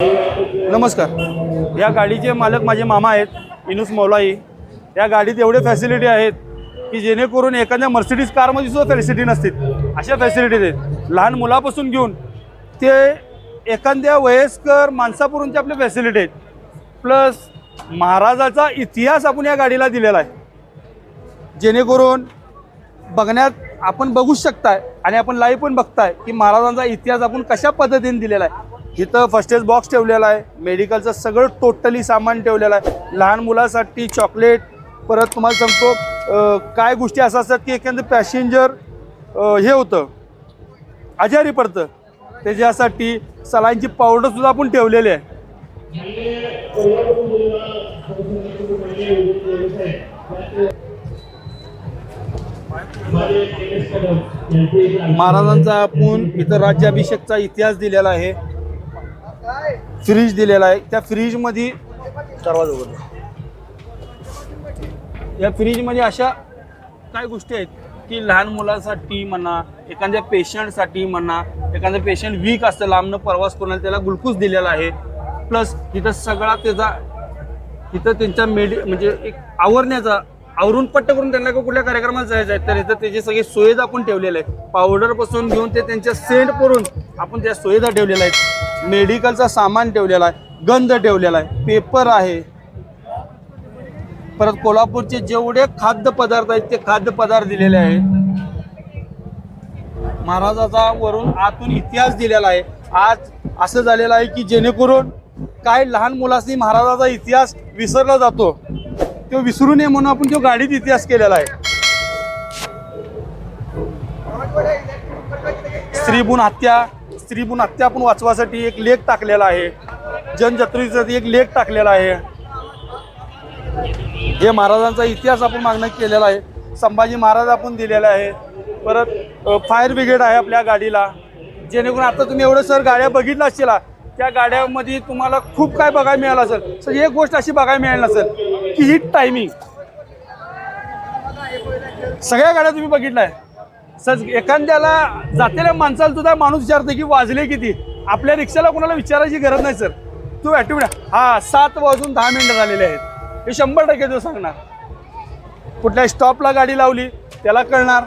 नमस्कार. या गाडीचे मालक माझे मामा आहेत इनुस मौलाई. या गाडीत एवढे फॅसिलिटी आहेत की जेणेकरून एखाद्या मर्सिडीज कारमध्ये सुद्धा फॅसिलिटी नसतील. अशा फॅसिलिटीज आहेत. लहान मुलापासून घेऊन ते एखाद्या वयस्कर माणसापर्यंतच्या आपले फॅसिलिटी आहेत. प्लस महाराजाचा इतिहास आपण या गाडीला दिलेला आहे. जेणेकरून बघण्यात आपण बघूच शकताय आणि आपण लाईव्ह पण बघताय की महाराजांचा इतिहास आपण कशा पद्धतीने दिलेला आहे. इथं फर्स्ट एड बॉक्स ठेवलेला आहे. मेडिकलचं सगळं टोटली सामान ठेवलेलं आहे. लहान मुलासाठी चॉकलेट परत तुम्हाला सांगतो काय गोष्टी असं असतात की एखादं पॅसेंजर हे होतं. आजारी पडतं. त्याच्यासाठी सलाईनची पावडरसुद्धा आपण ठेवलेली आहे. महाराजांचा आपण इथं राज्याभिषेकचा इतिहास दिलेला आहे. फ्रीज दिलेला आहे. त्या फ्रीजमध्ये दरवाजा उघडला. या फ्रीजमध्ये अशा काय गोष्टी आहेत की लहान मुलासाठी म्हणा एखाद्या पेशंटसाठी म्हणा एखादं पेशंट वीक असतं लांबनं प्रवास कोणाला त्याला ग्लुकोज दिलेला आहे. प्लस इथं सगळा त्याचा इथं त्यांच्या मेडि म्हणजे एक आवरण्याचा आवरून पट्ट करून त्यांना का कुठल्या कार्यक्रमाला जायचं आहे तर इथं त्याची सगळी सुविधा आपण ठेवलेल्या आहे पावडरपासून घेऊन ते त्यांच्या सेंट करून आपण त्या सुविधा ठेवलेल्या आहेत. मेडिकलचा सामान ठेवलेला आहे गंध ठेवलेला आहे पेपर आहे. परत कोल्हापूरचे जेवढे खाद्यपदार्थ आहेत ते खाद्यपदार्थ दिलेले आहेत. महाराजाचा वरून आतून इतिहास दिलेला आहे. आज असं झालेलं आहे की जेणेकरून काय लहान मुलांनी महाराजाचा इतिहास विसरला जातो तो विसरू नये म्हणून आपण तो गाडीत इतिहास केलेला आहे. स्त्रीभूण हत्या स्त्रीभूण हत्या आपण वाचवासाठी एक लेख टाकलेला आहे. जनजत्रीसाठी एक लेख टाकलेला आहे. हे महाराजांचा इतिहास आपण मागणं केलेला आहे. संभाजी महाराज आपण दिलेला आहे. परत फायर ब्रिगेड आहे आपल्या गाडीला. जेणेकरून आता तुम्ही एवढं सर गाड्या बघितल्या असतील त्या गाड्यामध्ये तुम्हाला खूप काय बघायला मिळालं असेल. सर एक गोष्ट अशी बघायला मिळाली नसेल की ही टायमिंग सगळ्या गाड्या तुम्ही बघितल्या सज एखाद्याला जातेल्या माणसाला सुद्धा माणूस विचारतो की वाजले किती? आपल्या रिक्षाला कोणाला विचारायची गरज नाही सर. तू ॲक्टिव्ह हा सात वाजून दहा मिनिटं झालेले आहेत. हे शंभर टक्के तो सांगणार. कुठल्या स्टॉपला गाडी लावली त्याला कळणार.